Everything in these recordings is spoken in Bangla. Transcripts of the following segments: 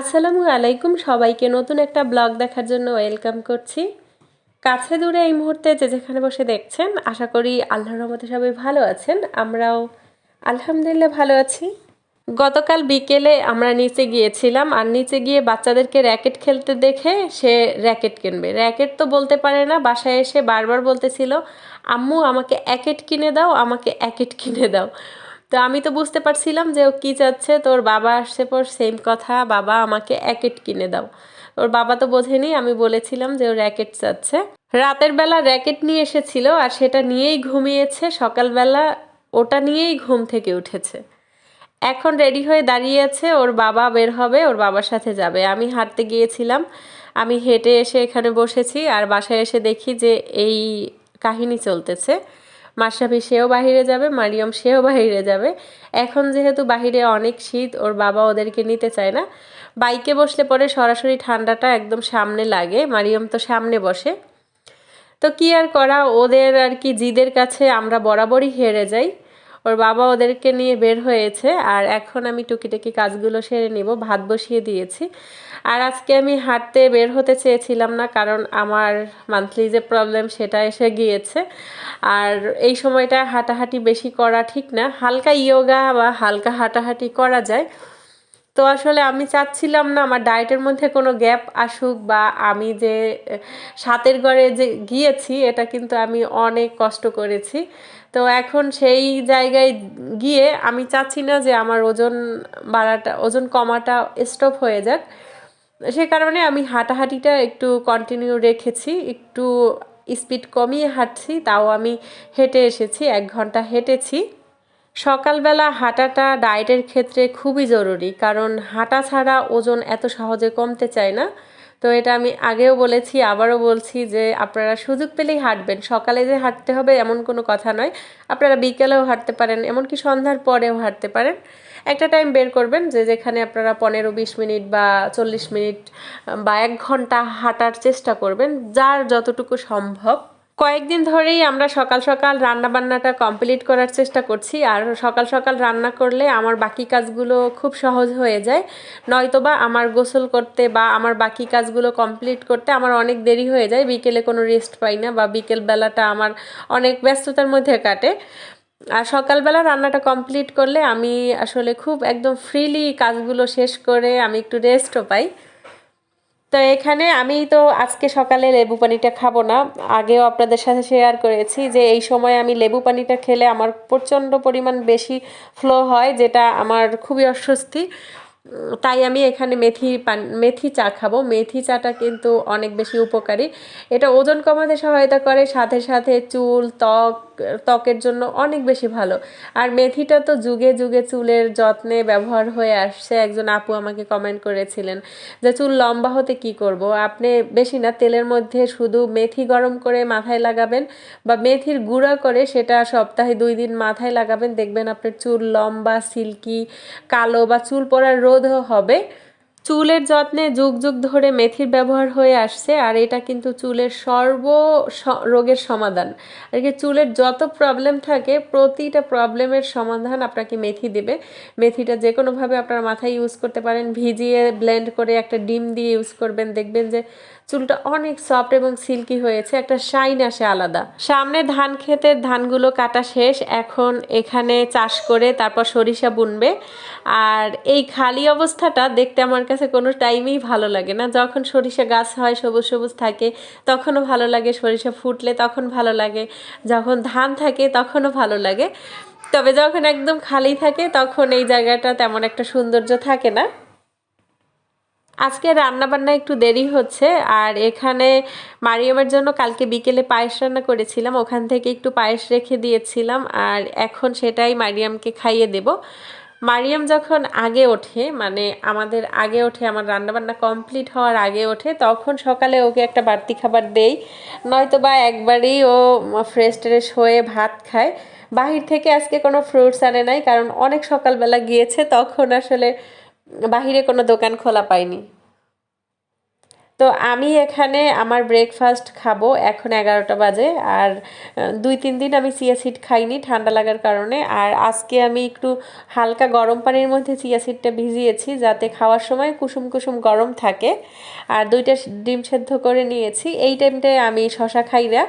আসসালামু আলাইকুম সবাইকে। নতুন একটা ব্লগ দেখার জন্য ওয়েলকাম করছি। কাছে দূরে এই মুহূর্তে যে যেখানে বসে দেখছেন, আশা করি আল্লাহর রহমতে সবাই ভালো আছেন। আমরাও আলহামদুলিল্লাহ ভালো আছি। গতকাল বিকেলে আমরা নিচে গিয়েছিলাম আর নিচে গিয়ে বাচ্চাদেরকে র্যাকেট খেলতে দেখে সে র্যাকেট কিনবে। র্যাকেট তো বলতে পারে না, বাসায় এসে বারবার বলতেছিল, আম্মু, আমাকে অ্যাকেট কিনে দাও, আমাকে অ্যাকেট কিনে দাও। তো আমি তো বুঝতে পারছিলাম যে ও কী চাচ্ছে। তোর বাবা আসছে পর সেম কথা, বাবা আমাকে অ্যাকেট কিনে দাও। ওর বাবা তো বোঝেনি, আমি বলেছিলাম যে ও র্যাকেট চাচ্ছে। রাতের বেলা র্যাকেট নিয়ে এসেছিল আর সেটা নিয়েই ঘুমিয়েছে। সকালবেলা ওটা নিয়েই ঘুম থেকে উঠেছে। এখন রেডি হয়ে দাঁড়িয়ে আছে, ওর বাবা বের হবে, ওর বাবার সাথে যাবে। আমি হাঁটতে গিয়েছিলাম, আমি হেঁটে এসে এখানে বসেছি আর বাসায় এসে দেখি যে এই কাহিনী চলতেছে। মাসাফি সেও বাহিরে যাবে, মারিয়ম সেও বাহিরে যাবে। এখন যেহেতু বাহিরে অনেক শীত, ওর বাবা ওদেরকে নিতে চায় না। বাইকে বসলে পরে সরাসরি ঠান্ডাটা একদম সামনে লাগে, মারিয়ম তো সামনে বসে। তো কি আর করা, ওদের আর কি জিদের কাছে আমরা বরাবরই হেরে যাই। ওর বাবা ওদেরকে নিয়ে বের হয়েছে, আর এখন আমি টুকিটাকি কাজগুলো সেরে নিব, ভাত বসিয়ে দিয়েছি। আর আজকে আমি হাঁটতে বের হতে চেয়েছিলাম না, কারণ আমার মান্থলি যে প্রবলেম সেটা এসে গিয়েছে। আর এই সময়টা হাঁটাহাঁটি বেশি করা ঠিক না, হালকা ইয়োগা বা হালকা হাঁটাহাঁটি করা যায়। তো আসলে আমি চাচ্ছিলাম না আমার ডায়েটের মধ্যে কোনো গ্যাপ আসুক বা আমি যে, সাতের ঘরে যে গিয়েছি এটা কিন্তু আমি অনেক কষ্ট করেছি। তো এখন সেই জায়গায় গিয়ে আমি চাচ্ছি না যে আমার ওজন বাড়াটা, ওজন কমাটা স্টপ হয়ে যাক। সে কারণে আমি হাঁটাহাঁটিটা একটু কন্টিনিউ রেখেছি, একটু স্পিড কমিয়ে হাঁটছি, তাও আমি হেঁটে এসেছি, এক ঘণ্টা হেঁটেছি। সকালবেলা হাঁটাটা ডায়েটের ক্ষেত্রে খুবই জরুরি, কারণ হাঁটা ছাড়া ওজন এত সহজে কমতে চায় না। তো এটা আমি আগেও বলেছি, আবারও বলছি যে আপনারা সুযোগ পেলেই হাঁটবেন। সকালে যে হাঁটতে হবে এমন কোনো কথা নয়। আপনারা বিকেলেও হাঁটতে পারেন, এমনকি সন্ধ্যার পরেও হাঁটতে পারেন। একটা টাইম বের করবেন যে যেখানে আপনারা পনেরো বিশ মিনিট বা চল্লিশ মিনিট বা এক ঘণ্টা হাঁটার চেষ্টা করবেন, যার যতটুকু সম্ভব। কয়েকদিন ধরেই আমরা সকাল সকাল রান্না বান্নাটা কমপ্লিট করার চেষ্টা করছি, আর সকাল সকাল রান্না করলে আমার বাকি কাজগুলো খুব সহজ হয়ে যায়। নয়তোবা আমার গোসল করতে বা আমার বাকি কাজগুলো কমপ্লিট করতে আমার অনেক দেরি হয়ে যায়, বিকেলে কোনো রেস্ট পাই না বা বিকেল বেলাটা আমার অনেক ব্যস্ততার মধ্যে কাটে। আর সকালবেলা রান্নাটা কমপ্লিট করলে আমি আসলে খুব একদম ফ্রিলি কাজগুলো শেষ করে আমি একটু রেস্টও পাই। তো এখানে আমি তো আজকে সকালে লেবু পানিটা খাব না। আগেও আপনাদের সাথে শেয়ার করেছি যে এই সময় আমি লেবু পানিটা খেলে আমার প্রচণ্ড পরিমাণ বেশি ফ্লো হয়, যেটা আমার খুবই অস্বস্তি। তাই আমি এখানে মেথি পান, মেথি চা খাব। মেথি চাটা কিন্তু অনেক বেশি উপকারী। এটা ওজন কমাতে সহায়তা করে, সাথে সাথে চুল, ত্বক, ত্বকের জন্য অনেক বেশি ভালো। আর মেথিটা তো যুগে যুগে চুলের যত্নে ব্যবহার হয়ে আসছে। একজন আপু আমাকে কমেন্ট করেছিলেন যে, চুল লম্বা হতে কি করব? আপনি বেশি না, তেলের মধ্যে শুধু মেথি গরম করে মাথায় লাগাবেন বা মেথির গুঁড়া করে সেটা সপ্তাহে দুই দিন মাথায় লাগাবেন। দেখবেন আপনার চুল লম্বা, সিল্কি, কালো বা চুল পরার পড়ার রোধও হবে চুলের যত্নে যুগ যুগ ধরে মেথির ব্যবহার হয়ে আসছে, আর এটা কিন্তু চুলের সর্ব রোগের সমাধান। আর কি চুলের যত প্রবলেম থাকে, প্রতিটা প্রবলেমের সমাধান আপনাকে মেথি দেবে। মেথিটা যে কোনোভাবে আপনার মাথায় ইউজ করতে পারেন, ভিজিয়ে ব্লেন্ড করে একটা ডিম দিয়ে ইউজ করবেন। দেখবেন যে চুলটা অনেক সফট এবং সিল্কি হয়েছে, একটা শাইন আসে আলাদা। সামনে ধান ক্ষেতের ধানগুলো কাটা শেষ, এখন এখানে চাষ করে তারপর সরিষা বুনবে। আর এই খালি অবস্থাটা দেখতে আমার কোনো টাইমেই ভালো লাগে না। যখন সরিষা গাছ হয়, সবুজ সবুজ থাকে, তখনও ভালো লাগে। সরিষা ফুটলে তখন ভালো লাগে। যখন ধান থাকে, তখনও ভালো লাগে। তবে যখন একদম খালি থাকে, তখন এই জায়গাটা তেমন একটা সৌন্দর্য থাকে না। আজকে রান্না বান্না একটু দেরি হচ্ছে। আর এখানে মারিয়ামের জন্য কালকে বিকেলে পায়েস রান্না করেছিলাম। ওখান থেকে একটু পায়েস রেখে দিয়েছিলাম। আর এখন সেটাই মারিয়ামকে খাইয়ে দেব। মারিয়াম যখন আগে ওঠে মানে আমাদের আগে ওঠে, আমার রান্নাবান্না কমপ্লিট হওয়ার আগে ওঠে, তখন সকালে ওকে একটা বাড়তি খাবার দেই। নয়তো বা একবারই ও ফ্রেশ ট্রেশ হয়ে ভাত খায়। বাহির থেকে আজকে কোনো ফ্রুটস আনে নাই, কারণ অনেক সকালবেলা গিয়েছে, তখন আসলে বাহিরে কোনো দোকান খোলা পাইনি। তো আমি এখানে আমার ব্রেকফাস্ট খাব এখন এগারোটা বাজে আর দুই তিন দিন আমি চিয়া সিড খাইনি ঠান্ডা লাগার কারণে। আর আজকে আমি একটু হালকা গরম পানির মধ্যে চিয়া সিডটা ভিজিয়েছি যাতে খাওয়ার সময় কুসুম কুসুম গরম থাকে। আর দুইটা ডিম সেদ্ধ করে নিয়েছি। এই টাইমটায় আমি শশা খাই না।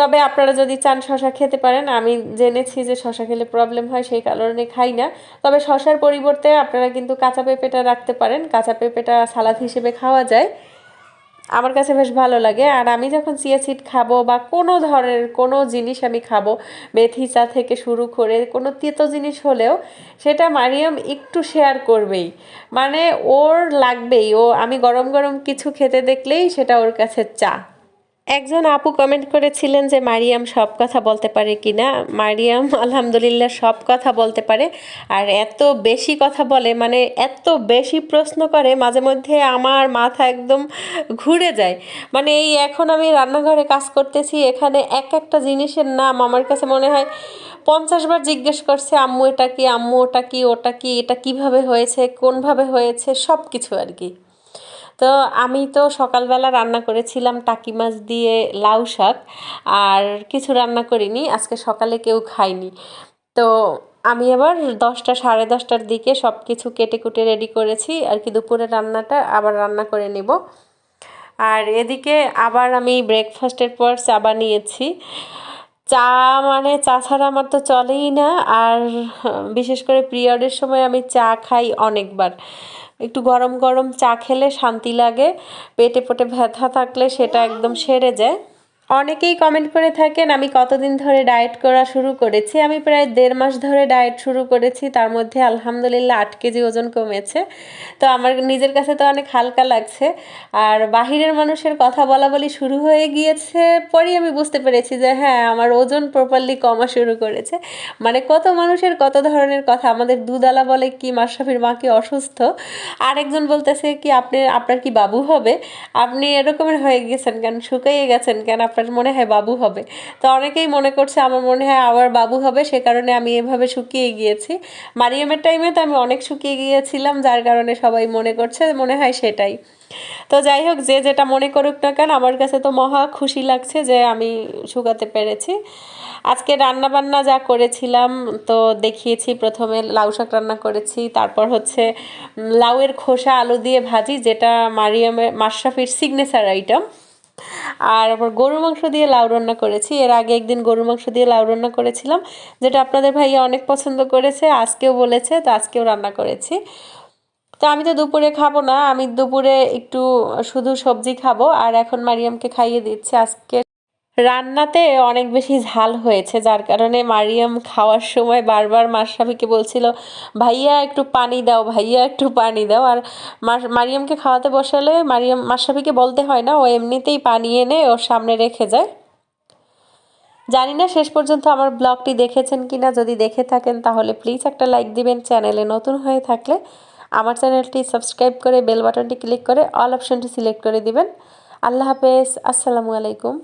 তবে আপনারা যদি চান শশা খেতে পারেন, আমি জেনেছি যে শশা খেলে প্রবলেম হয়, সেই কারণে খাই না। তবে শশার পরিবর্তে আপনারা কিন্তু কাঁচা পেঁপেটা রাখতে পারেন। কাঁচা পেঁপেটা সালাদ হিসেবে খাওয়া যায়। আমার কাছে বেশ ভালো লাগে। আর আমি যখন চিয়া সিড খাব বা কোনো ধরনের কোনো জিনিস আমি খাব, মেথি চা থেকে শুরু করে কোনো তেতো জিনিস হলেও, সেটা মারিয়াম একটু শেয়ার করবেই। মানে ওর লাগবেই। ও, আমি গরম গরম কিছু খেতে দেখলেই সেটা ওর কাছে চা। একজন আপু কমেন্ট করেছিলেন যে, মারিয়াম সব কথা বলতে পারে কি না? মারিয়াম, আলহামদুলিল্লাহ, সব কথা বলতে পারে। আর এত বেশি কথা বলে মানে এত বেশি প্রশ্ন করে, মাঝে মধ্যে আমার মাথা একদম ঘুরে যায়। মানে এই এখন আমি রান্নাঘরে কাজ করতেছি, এখানে এক একটা জিনিসের নাম আমার কাছে মনে হয় পঞ্চাশ বার জিজ্ঞেস করছে, আম্মু, এটা কি? আম্মু, ওটা কি? ওটা কি? এটা কীভাবে হয়েছে? কোনভাবে হয়েছে? সব কিছু আর কি। তো আমি তো সকালবেলা রান্না করেছিলাম টাকি মাছ দিয়ে লাউ শাক, আর কিছু রান্না করিনি, আজকে সকালে কেউ খায়নি। তো আমি আবার দশটা, সাড়ে দশটার দিকে সব কিছু কেটে কুটে রেডি করেছি, আর কি দুপুরে রান্নাটা আবার রান্না করে নেব। আর এদিকে আবার আমি ব্রেকফাস্টের পর চা বানিয়েছি। চা মানে চা ছাড়া আমার তো চলেই না, আর বিশেষ করে পিরিয়ডের সময় আমি চা খাই অনেকবার। একটু গরম গরম চা খেলে শান্তি লাগে। পেটে পেটে ব্যথা থাকলে সেটা একদম সেরে যায়। অনেকেই কমেন্ট করে থাকেন, আমি কতদিন ধরে ডায়েট করা শুরু করেছি? আমি প্রায় দেড় মাস ধরে ডায়েট শুরু করেছি, তার মধ্যে আলহামদুলিল্লাহ আট কেজি ওজন কমেছে। তো আমার নিজের কাছে তো অনেক হালকা লাগছে। আর বাহিরের মানুষের কথা বলা বলি শুরু হয়ে গিয়েছে পরেই আমি বুঝতে পেরেছি যে হ্যাঁ আমার ওজন প্রপারলি কমা শুরু করেছে। মানে কত মানুষের কত ধরনের কথা, আমাদের দুদালা বলে কি, মাশরাফির মা কি অসুস্থ? আরেকজন বলতেছে কি, আপনি, আপনার কি বাবু হবে? আপনি এরকমের হয়ে গেছেন কেন? শুকাইয়ে গেছেন কেন? আপনার মনে হয় বাবু হবে। তো অনেকেই মনে করছে আমার মনে হয় আবার বাবু হবে, সে কারণে আমি এভাবে শুকিয়ে গিয়েছি। মারিয়ামের টাইমে তো আমি অনেক শুকিয়ে গিয়েছিলাম, যার কারণে সবাই মনে করছে, মনে হয় সেটাই। তো যাই হোক, যে যেটা মনে করুক না কেন, আমার কাছে তো মহা খুশি লাগছে যে আমি শুকাতে পেরেছি। আজকে রান্না বান্না যা করেছিলাম, তো দেখিয়েছি প্রথমে, লাউ শাক রান্না করেছি, তারপর হচ্ছে লাউয়ের খোসা, আলু দিয়ে ভাজি, যেটা মারিয়ামের, মাশরাফির সিগনেচার আইটেম আর আবার গরুর মাংস দিয়ে লাউ রান্না করেছি। এর আগে একদিন গরুর মাংস দিয়ে লাউ রান্না করেছিলাম, যেটা আপনাদের ভাইয়া অনেক পছন্দ করেছে, আজকেও বলেছে, তো আজকেও রান্না করেছি। তো আমি তো দুপুরে খাব না, আমি দুপুরে একটু শুধু সবজি খাব, আর এখন মারিয়ামকে খাইয়ে দিচ্ছি আজকে। রান্নাতে অনেক বেশি ঝাল হয়েছে, যার কারণে মারিয়াম খাওয়ার সময় বারবার মাশরাফিকে বলছিল, ভাইয়া, একটু পানি দাও, ভাইয়া, একটু পানি দাও। আর মার- মারিয়ামকে খাওয়াতে বসালে মারিয়াম, মাশরাফিকে বলতে হয় না, ও এমনিতেই পানি এনে ওর সামনে রেখে যায়। জানি না শেষ পর্যন্ত আমার ব্লগটি দেখেছেন কি না যদি দেখে থাকেন তাহলে প্লিজ একটা লাইক দিবেন, চ্যানেলে নতুন হয়ে থাকলে আমার চ্যানেলটি সাবস্ক্রাইব করে বেল বাটনটি ক্লিক করে অল অপশনটি সিলেক্ট করে দিবেন। আল্লাহ হাফেজ, আসসালামু আলাইকুম।